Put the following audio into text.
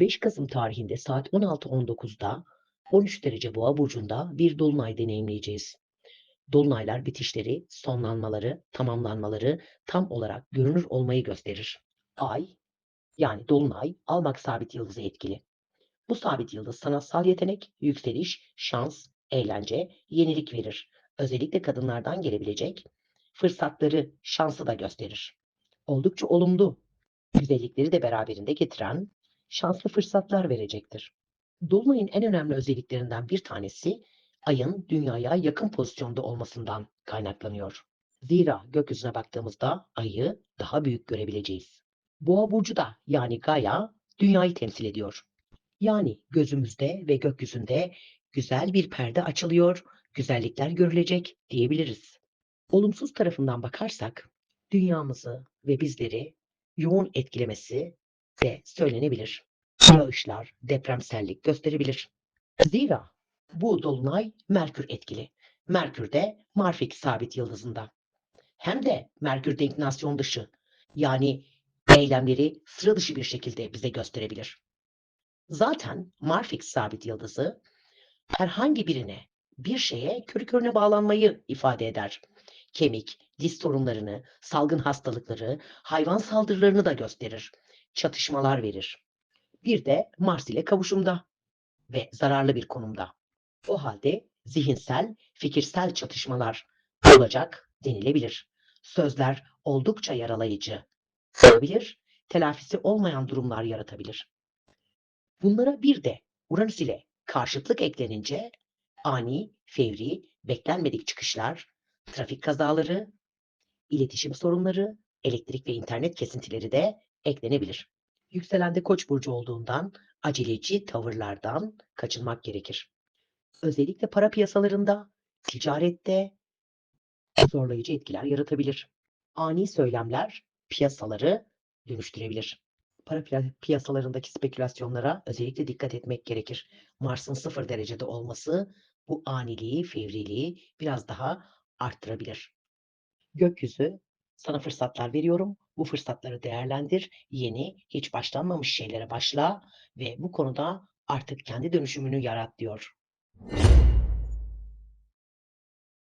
5 Kasım tarihinde saat 16.19'da 13 derece Boğa burcunda bir dolunay deneyimleyeceğiz. Dolunaylar bitişleri, sonlanmaları, tamamlanmaları tam olarak görünür olmayı gösterir. Ay yani dolunay almak sabit yıldızı etkili. Bu sabit yıldız sanatsal yetenek, yükseliş, şans, eğlence, yenilik verir. Özellikle kadınlardan gelebilecek fırsatları, şansı da gösterir. Oldukça olumlu, güzellikleri de beraberinde getiren şanslı fırsatlar verecektir. Dolunayın en önemli özelliklerinden bir tanesi ayın dünyaya yakın pozisyonda olmasından kaynaklanıyor. Zira gökyüzüne baktığımızda ayı daha büyük görebileceğiz. Boğa burcu da yani Gaia dünyayı temsil ediyor. Yani gözümüzde ve gökyüzünde güzel bir perde açılıyor, güzellikler görülecek diyebiliriz. Olumsuz tarafından bakarsak dünyamızı ve bizleri yoğun etkilemesi de söylenebilir. Yağışlar, depremsellik gösterebilir. Zira bu dolunay Merkür etkili. Merkür de Marfik sabit yıldızında. Hem de Merkür denklinasyon dışı yani eylemleri sıra dışı bir şekilde bize gösterebilir. Zaten Marfik sabit yıldızı herhangi birine, bir şeye körü körüne bağlanmayı ifade eder. Kemik, diz sorunlarını, salgın hastalıkları, hayvan saldırılarını da gösterir. Çatışmalar verir. Bir de Mars ile kavuşumda ve zararlı bir konumda. O halde zihinsel, fikirsel çatışmalar olacak denilebilir. Sözler oldukça yaralayıcı olabilir, telafisi olmayan durumlar yaratabilir. Bunlara bir de Uranüs ile karşıtlık eklenince ani, fevri, beklenmedik çıkışlar, trafik kazaları, iletişim sorunları, elektrik ve internet kesintileri de eklenebilir. Yükselende Koç burcu olduğundan aceleci tavırlardan kaçınmak gerekir. Özellikle para piyasalarında, ticarette zorlayıcı etkiler yaratabilir. Ani söylemler piyasaları dönüştürebilir. Para piya- piyasalarındaki spekülasyonlara özellikle dikkat etmek gerekir. Mars'ın sıfır derecede olması bu aniliği, fevriliği biraz daha arttırabilir. Gökyüzü sana fırsatlar veriyorum. Bu fırsatları değerlendir. Yeni, hiç başlanmamış şeylere başla ve bu konuda artık kendi dönüşümünü yarat diyor.